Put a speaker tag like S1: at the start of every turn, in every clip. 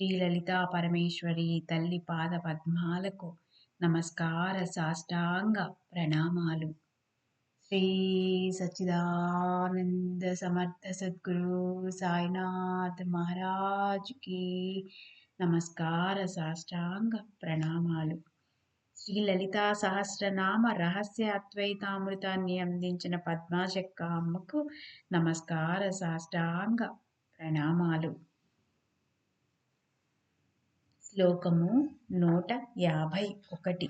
S1: శ్రీ లలితా పరమేశ్వరి తల్లి పాద పద్మాలకు నమస్కార సాష్టాంగ ప్రణామాలు. శ్రీ సచ్చిదానంద సమర్థ సద్గురు సాయినాథ్ మహారాజ్కి నమస్కార సాష్టాంగ ప్రణామాలు. శ్రీ లలితా సహస్రనామ రహస్య అద్వైతామృతాన్ని అందించిన పద్మాశక్క అమ్మకు నమస్కార సాష్టాంగ ప్రణామాలు. శ్లోకము నూట యాభై ఒకటి.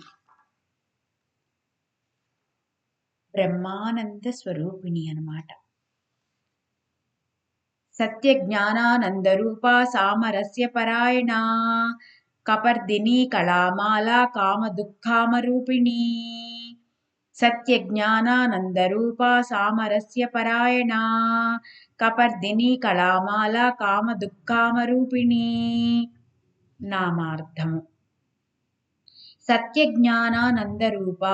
S1: బ్రహ్మానంద స్వరూపిణి అనమాట సత్య జ్ఞానానంద రూప సామరస్య పరాయణ కపర్దిని కళామాల కామ దుఃఖామ రూపిణి సత్య జ్ఞానానంద రూప సామరస్య పరాయణ కపర్దిని కళామాల కామ దుఃఖామ రూపిణి నామార్థము సత్య జ్ఞానానంద రూప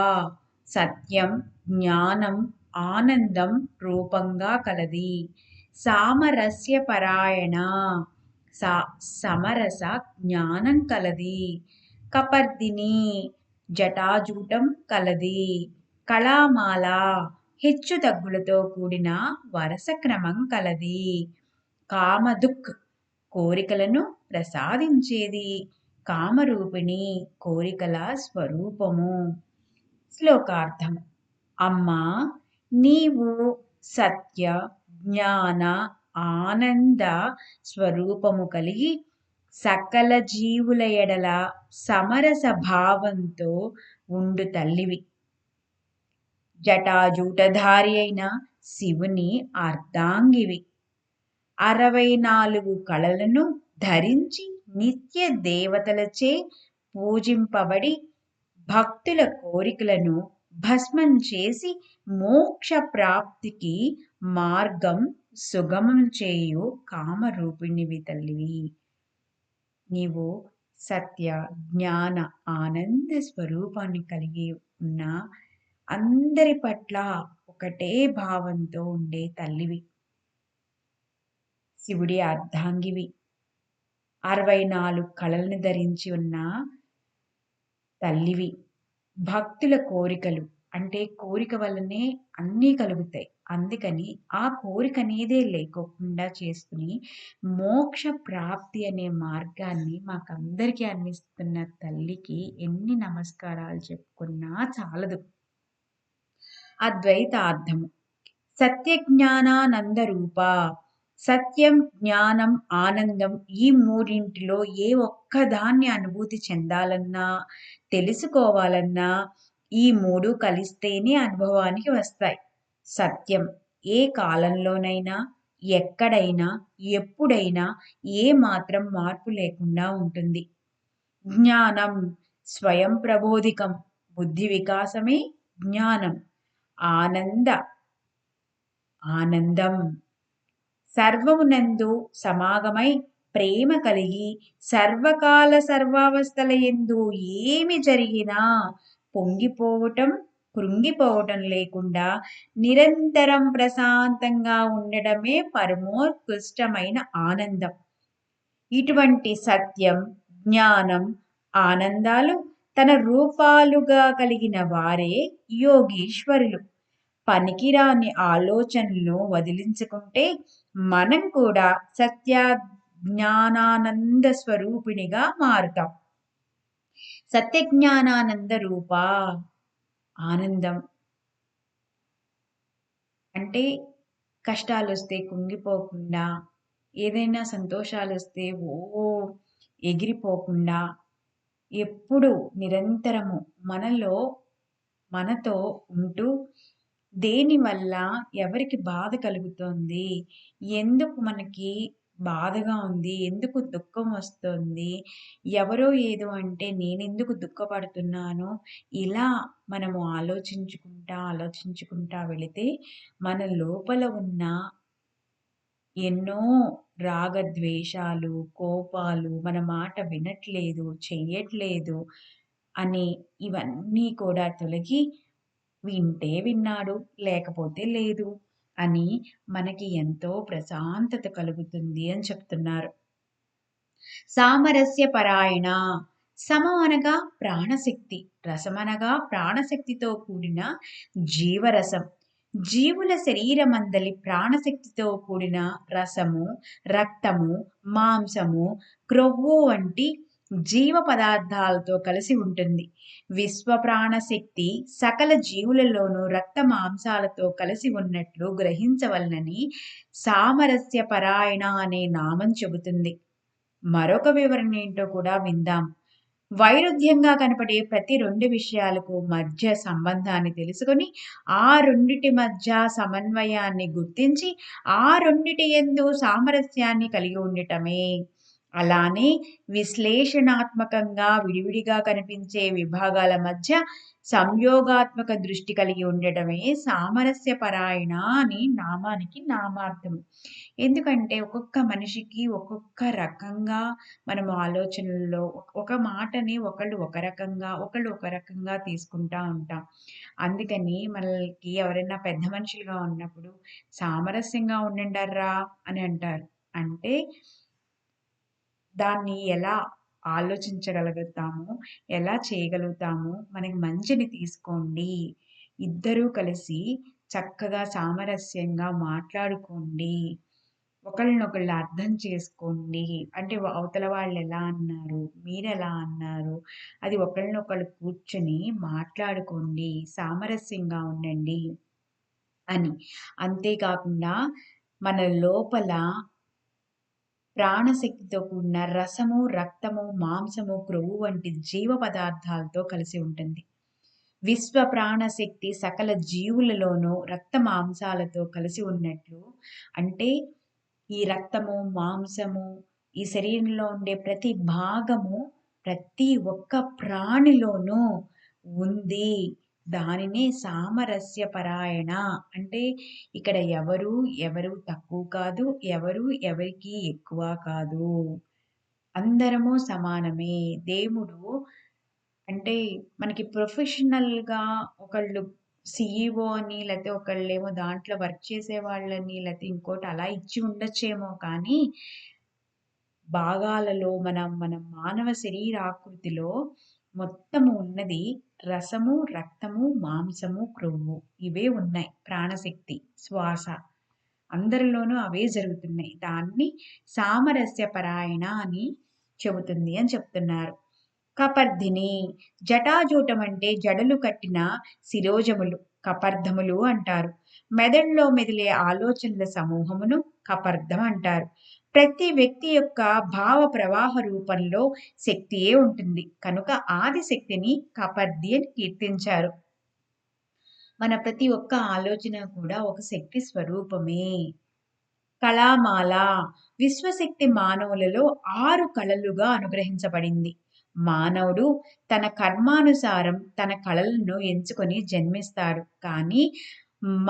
S1: సత్యం జ్ఞానం ఆనందం రూపంగా కలది. సామరస్య పరాయణ సా సమరస జ్ఞానం కలది. కపర్దిని జటాజూటం కలది. కళామాల హెచ్చు తగ్గులతో కూడిన వరస క్రమం కలది. కామదుక్ కోరికలను ప్రసాదించేది. కామరూపిణి కోరికల స్వరూపము. శ్లోకార్థం. అమ్మా నీవు సత్య జ్ఞాన ఆనంద స్వరూపము కలిగి సకల జీవుల ఎడల సమరస భావంతో ఉండు తల్లివి. జటాజూటధారి అయిన శివుని అర్ధాంగివి. అరవై నాలుగు కళలను ధరించి నిత్య దేవతలచే పూజింపబడి భక్తుల కోరికలను భస్మం చేసి మోక్ష ప్రాప్తికి మార్గం సుగమం చేయు కామరూపిణివి తల్లివి నీవు సత్య జ్ఞాన ఆనంద స్వరూపాన్ని కలిగి ఉన్న అందరి పట్ల ఒకటే భావంతో ఉండే తల్లివి. శివుడి అర్ధాంగివి. అరవై నాలుగు కళల్ని ధరించి ఉన్న తల్లివి. భక్తుల కోరికలు. అంటే కోరిక వల్లనే అన్నీ కలుగుతాయి. అందుకని ఆ కోరిక అనేదే లేకోకుండా చేసుకుని మోక్ష ప్రాప్తి అనే మార్గాన్ని మాకందరికీ అందిస్తున్న తల్లికి ఎన్ని నమస్కారాలు చెప్పుకున్నా చాలదు. అద్వైతార్థము. సత్యజ్ఞానానంద రూప సత్యం జ్ఞానం ఆనందం ఈ మూడింటిలో ఏ ఒక్కదాన్ని అనుభూతి చెందాలన్నా తెలుసుకోవాలన్నా ఈ మూడు కలిస్తేనే అనుభవానికి వస్తాయి. సత్యం ఏ కాలంలోనైనా ఎక్కడైనా ఎప్పుడైనా ఏ మాత్రం మార్పు లేకుండా ఉంటుంది. జ్ఞానం స్వయం ప్రబోధికం బుద్ధి వికాసమే జ్ఞానం. ఆనంద ఆనందం. సర్వమునందు సమాగమై ప్రేమ కలిగి సర్వకాల సర్వావస్థల ఎందు ఏమి జరిగినా పొంగిపోవటం కృంగిపోవటం లేకుండా నిరంతరం ప్రశాంతంగా ఉండడమే పరమోత్కృష్టమైన ఆనందం. ఇటువంటి సత్యం జ్ఞానం ఆనందాలు తన రూపాలుగా కలిగిన వారే యోగీశ్వరులు. పనికిరాని ఆలోచనలను వదిలించుకుంటే మనం కూడా సత్య జ్ఞానానంద స్వరూపిణిగా మారుతాం. సత్యజ్ఞానానంద రూప ఆనందం అంటే కష్టాలు వస్తే కుంగిపోకుండా ఏదైనా సంతోషాలు వస్తే ఓ ఎగిరిపోకుండా ఎప్పుడు నిరంతరము మనలో మనతో ఉంటూ దేనివల్ల ఎవరికి బాధ కలుగుతోంది? ఎందుకు మనకి బాధగా ఉంది? ఎందుకు దుఃఖం వస్తుంది? ఎవరో ఏదో అంటే నేనెందుకు దుఃఖపడుతున్నాను? ఇలా మనము ఆలోచించుకుంటా ఆలోచించుకుంటా వెళితే మన లోపల ఉన్న ఎన్నో రాగద్వేషాలు కోపాలు మన మాట వినట్లేదు చెయ్యట్లేదు అని ఇవన్నీ కూడా తొలగి వింటే విన్నాడు లేకపోతే లేదు అని మనకి ఎంతో ప్రశాంతత కలుగుతుంది అని చెప్తున్నారు. సామరస్య పరాయణ సమం అనగా ప్రాణశక్తి రసమనగా ప్రాణశక్తితో కూడిన జీవరసం. జీవుల శరీరమందలి ప్రాణశక్తితో కూడిన రసము రక్తము మాంసము క్రొవ్వు వంటి జీవ పదార్థాలతో కలిసి ఉంటుంది. విశ్వ ప్రాణశక్తి సకల జీవులలోనూ రక్త మాంసాలతో కలిసి ఉన్నట్లు గ్రహించవలనని సామరస్య పరాయణ అనే నామం చెబుతుంది. మరొక వివరణ ఏంటో కూడా విందాం. వైరుధ్యంగా కనపడే ప్రతి రెండు విషయాలకు మధ్య సంబంధాన్ని తెలుసుకొని ఆ రెండిటి మధ్య సమన్వయాన్ని గుర్తించి ఆ రెండిటి ఎందు సామరస్యాన్ని కలిగి ఉండటమే అలానే విశ్లేషణాత్మకంగా విడివిడిగా కనిపించే విభాగాల మధ్య సంయోగాత్మక దృష్టి కలిగి ఉండటమే సామరస్య పరాయణ అని నామానికి నామార్థం ఎందుకంటే ఒక్కొక్క మనిషికి ఒక్కొక్క రకంగా మనం ఆలోచనల్లో ఒక మాటని ఒకళ్ళు ఒక రకంగా ఒకళ్ళు ఒక రకంగా తీసుకుంటా ఉంటాం. అందుకని మనకి ఎవరైనా పెద్ద మనుషులుగా ఉన్నప్పుడు సామరస్యంగా ఉండండర్రా అని అంటారు. అంటే దాన్ని ఎలా ఆలోచించగలుగుతాము? ఎలా చేయగలుగుతాము? మనకి మంచిని తీసుకోండి. ఇద్దరూ కలిసి చక్కగా సామరస్యంగా మాట్లాడుకోండి. ఒకళ్ళనొకళ్ళు అర్థం చేసుకోండి. అంటే అవతల వాళ్ళు ఎలా అన్నారు? మీరు ఎలా అన్నారు? అది ఒకళ్ళనొకళ్ళు కూర్చొని మాట్లాడుకోండి. సామరస్యంగా ఉండండి అని. అంతేకాకుండా మన లోపల ప్రాణశక్తితో కూడిన రసము రక్తము మాంసము క్రొవ్వు వంటి జీవ పదార్థాలతో కలిసి ఉంటుంది. విశ్వ ప్రాణశక్తి సకల జీవులలోనూ రక్త మాంసాలతో కలిసి ఉన్నట్లు అంటే ఈ రక్తము మాంసము ఈ శరీరంలో ఉండే ప్రతి భాగము ప్రతి ఒక్క ప్రాణిలోనూ ఉంది. దానినే సామరస్య పరాయణ అంటే ఇక్కడ ఎవరు ఎవరు తక్కువ కాదు ఎవరు ఎవరికి ఎక్కువ కాదు. అందరము సమానమే. దేవుడు అంటే మనకి ప్రొఫెషనల్గా ఒకళ్ళు సిఇఓ అని లేకపోతే ఒకళ్ళేమో దాంట్లో వర్క్ చేసే వాళ్ళని లేకపోతే ఇంకోటి అలా ఇచ్చి ఉండొచ్చేమో కానీ భాగాలలో మనం మన మానవ శరీరాకృతిలో మొత్తము ఉన్నది రసము రక్తము మాంసము క్రొవ్వు ఇవే ఉన్నాయి. ప్రాణశక్తి శ్వాస. అందరిలోనూ అవే జరుగుతున్నాయి. దాన్ని సామరస్య పరాయణ అని చెబుతుంది అని చెప్తున్నారు. కపర్ధిని. జటాజూటం అంటే జడలు కట్టిన శిరోజములు. కపర్ధములు అంటారు. మెదడులో మెదిలే ఆలోచనల సమూహమును కపర్ధం అంటారు. ప్రతి వ్యక్తి యొక్క భావ ప్రవాహ రూపంలో శక్తియే ఉంటుంది. కనుక ఆది శక్తిని కపర్ది అని కీర్తించారు. మన ప్రతి ఒక్క ఆలోచన కూడా ఒక శక్తి స్వరూపమే. కళామాల విశ్వశక్తి మానవులలో ఆరు కళలుగా అనుగ్రహించబడింది. మానవుడు తన కర్మానుసారం తన కళలను ఎంచుకొని జన్మిస్తాడు. కానీ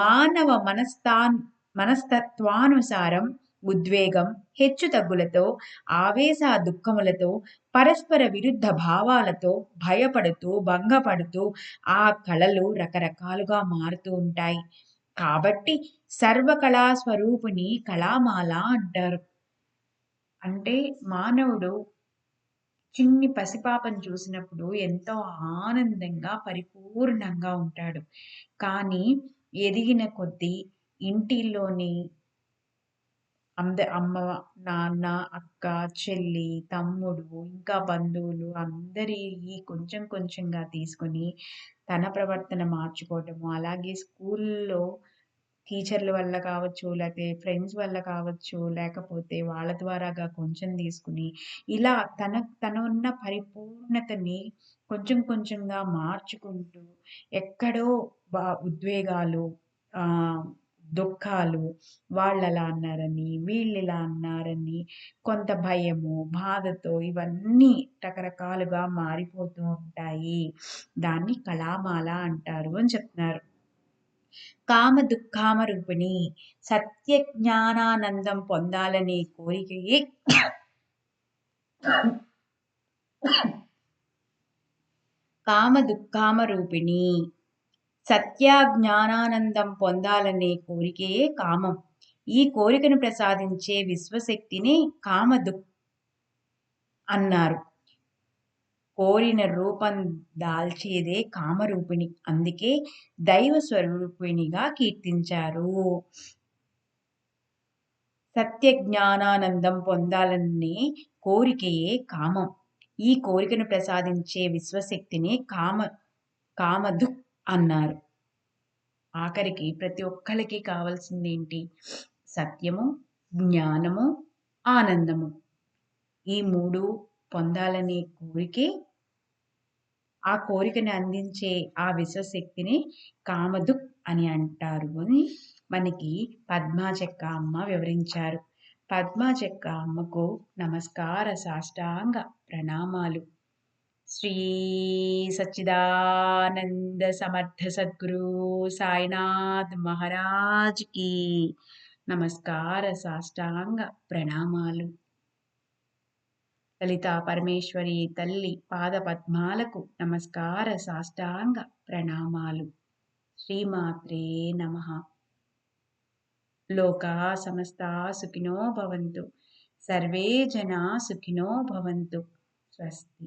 S1: మానవ మనస్థాన్ మనస్తత్వానుసారం ఉద్వేగం హెచ్చుతగ్గులతో ఆవేశ దుఃఖములతో పరస్పర విరుద్ధ భావాలతో భయపడుతూ భంగపడుతూ ఆ కళలు రకరకాలుగా మారుతూ ఉంటాయి. కాబట్టి సర్వకళా స్వరూపుని కళామాల అంటారు. అంటే మానవుడు చిన్ని పసిపాపను చూసినప్పుడు ఎంతో ఆనందంగా పరిపూర్ణంగా ఉంటాడు. కానీ ఎదిగిన కొద్దీ ఇంటిలోని అంద అమ్మ నాన్న అక్క చెల్లి తమ్ముడు ఇంకా బంధువులు అందరి కొంచెం కొంచెంగా తీసుకొని తన ప్రవర్తన మార్చుకోవటము. అలాగే స్కూల్లో టీచర్ల వల్ల కావచ్చు లేకపోతే ఫ్రెండ్స్ వల్ల కావచ్చు లేకపోతే వాళ్ళ ద్వారాగా కొంచెం తీసుకుని ఇలా తన తన ఉన్న పరిపూర్ణతని కొంచెం కొంచెంగా మార్చుకుంటూ ఎక్కడో బా ఉద్వేగాలు దుఃఖాలు వాళ్ళలా అన్నారని వీళ్ళిలా అన్నారని కొంత భయము బాధతో ఇవన్నీ రకరకాలుగా మారిపోతూ ఉంటాయి. దాన్ని కళామాల అంటారు అని చెప్తున్నారు. కామ దుఃఖామ రూపిణి సత్య జ్ఞానానందం పొందాలనే కోరికయే కామ దుఃఖామ రూపిణి. సత్యాజ్ఞానానందం పొందాలనే కోరికయే కామం. ఈ కోరికను ప్రసాదించే విశ్వశక్తిని కామదు అన్నారు. కోరిన రూపం దాల్చేదే కామరూపిణి. అందుకే దైవ స్వరూపిణిగా కీర్తించారు. సత్య జ్ఞానానందం పొందాలనే కోరికయే కామం. ఈ కోరికను ప్రసాదించే విశ్వశక్తిని కామ కామధు అన్నారు. ఆఖరికి ప్రతి ఒక్కరికి కావాల్సింది ఏంటి సత్యము జ్ఞానము ఆనందము. ఈ మూడు పొందాలనే కోరికే ఆ కోరికని అందించే ఆ విశ్వశక్తిని కామదుక్ అని అంటారు అని మనకి పద్మాచక్క అమ్మ వివరించారు. పద్మాచక్క అమ్మకు నమస్కార సాష్టాంగ ప్రణామాలు. శ్రీ సచ్చిదానంద సమర్థ సద్గురు సాయినాథ్ మహారాజ్కి నమస్కార సాష్టాంగ ప్రణామాలు లలిత పరమేశ్వరి తల్లి పాద పద్మాలకు నమస్కార సాష్టాంగ ప్రణామాలు శ్రీమాత్రే నమ లోకా సమస్త సుఖినో భవంతు సర్వే జనా సుఖినో భవంతు స్వస్తి